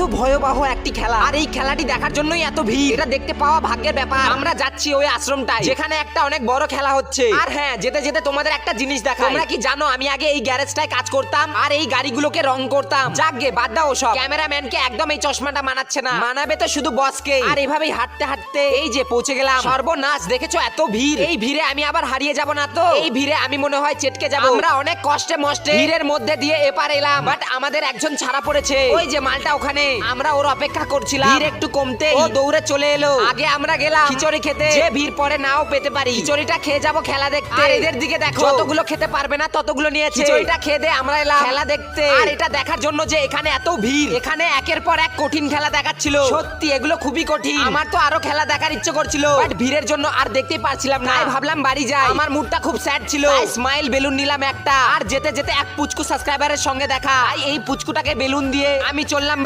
এত ভয়াবহ একটি খেলা। আর এই খেলাটি দেখার জন্যই এত ভিড়। এটা দেখতে পাওয়া ভাগ্যের ব্যাপার। আমরা যাচ্ছি ওই আশ্রমটায়। যেখানে একটা অনেক বড় খেলা হচ্ছে। আর হ্যাঁ যেতে যেতে তোমাদের একটা জিনিস দেখা তোমরা কি জানো, আমি আগে এই গ্যারেজটায় কাজ করতাম, আর এই গাড়িগুলোকে রং করতাম। যাক গে, বাদ দাও সব। ক্যামেরাম্যানকে একদম এই চশমাটা মানাচ্ছে না। মানাবে তো শুধু বসকে। আর এভাবেই হাঁটতে হাঁটতে এই যে পৌঁছে গেলাম। সর্বনাশ, দেখেছ এত ভিড়? এই ভিড়ে আমি আবার হারিয়ে যাব না তো? এই ভিড়ে আমি মনে হয় চেটকে যাব। আমরা অনেক কষ্টে মষ্টে ভিড়ের মধ্যে দিয়ে এপার এলাম। বাট আমাদের একজন ছাড়া পড়েছে। ওই যে মালটা ওখানে। আমরা ওর অপেক্ষা করছিলাম। ভিড় একটু কমতে। ও দৌড়ে চলে এলো। আগে আমরা গেলাম। খিচুড়ি খেতে। যে ভিড় পরে নাও পেতে পারি। খিচুড়িটা খেয়ে যাব খেলা দেখতে। আর এদের দিকে দেখো। যতগুলো খেতে পারবে না ততগুলো নিয়েছে। খিচুড়িটা খেয়ে দিয়ে আমরা এলাম। খেলা দেখতে। আর এটা দেখার জন্য যে এখানে এত ভিড়। এখানে একের পর এক কঠিন খেলা দেখাচ্ছিল। সত্যি এগুলো খুবই কঠিন। আমার তো আরও খেলা দেখার ইচ্ছে করছিল। বাট ভিড়ের জন্য আর দেখতেই পারছিলাম না। ভাবলাম বাড়ি যাই। আমার মুডটা খুব স্যাড ছিল। স্মাইল বেলুন নিলাম একটা। আর যেতে যেতে এক পুচকু সাবস্ক্রাইবারের সঙ্গে দেখা। এই পুচকুটাকে বেলুন দিয়ে আমি চললাম